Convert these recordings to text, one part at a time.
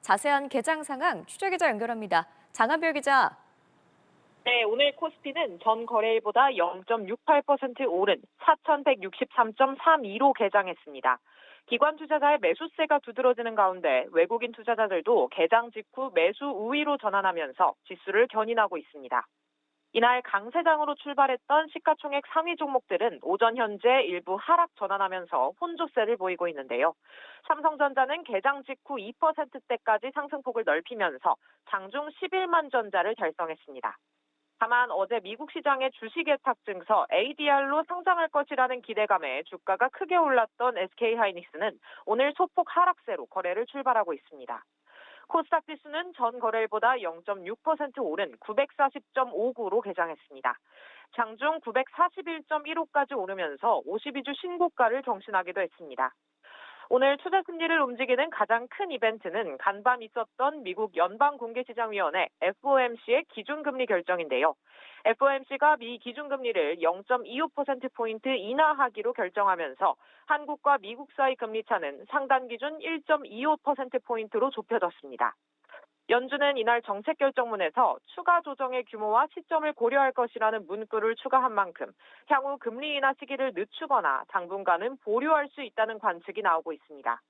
자세한 개장 상황 취재 기자 연결합니다. 장한별 기자. 네, 오늘 코스피는 전 거래일보다 0.68% 오른 4,163.32로 개장했습니다. 기관 투자자의 매수세가 두드러지는 가운데 외국인 투자자들도 개장 직후 매수 우위로 전환하면서 지수를 견인하고 있습니다. 이날 강세장으로 출발했던 시가총액 상위 종목들은 오전 현재 일부 하락 전환하면서 혼조세를 보이고 있는데요. 삼성전자는 개장 직후 2%대까지 상승폭을 넓히면서 장중 11만 전자를 달성했습니다. 다만 어제 미국 시장의 주식 예탁 증서 ADR로 상장할 것이라는 기대감에 주가가 크게 올랐던 SK하이닉스는 오늘 소폭 하락세로 거래를 출발하고 있습니다. 코스닥 지수는 전 거래일보다 0.6% 오른 940.59로 개장했습니다. 장중 941.15까지 오르면서 52주 신고가를 경신하기도 했습니다. 오늘 투자 심리를 움직이는 가장 큰 이벤트는 간밤 있었던 미국 연방공개시장위원회 FOMC의 기준금리 결정인데요. FOMC가 미 기준금리를 0.25%포인트 인하하기로 결정하면서 한국과 미국 사이 금리 차는 상단 기준 1.25%포인트로 좁혀졌습니다. 연준은 이날 정책 결정문에서 추가 조정의 규모와 시점을 고려할 것이라는 문구를 추가한 만큼 향후 금리 인하 시기를 늦추거나 당분간은 보류할 수 있다는 관측이 나오고 있습니다.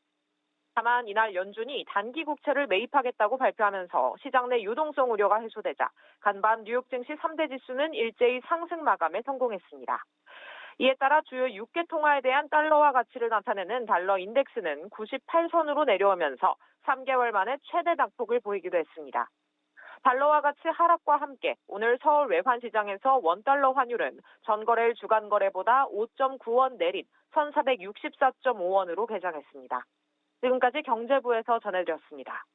다만 이날 연준이 단기 국채를 매입하겠다고 발표하면서 시장 내 유동성 우려가 해소되자 간밤 뉴욕 증시 3대 지수는 일제히 상승 마감에 성공했습니다. 이에 따라 주요 6개 통화에 대한 달러화 가치를 나타내는 달러 인덱스는 98선으로 내려오면서 3개월 만에 최대 낙폭을 보이기도 했습니다. 달러화 가치 하락과 함께 오늘 서울 외환시장에서 원달러 환율은 전거래일 주간 거래보다 5.9원 내린 1,464.5원으로 개장했습니다. 지금까지 경제부에서 전해드렸습니다.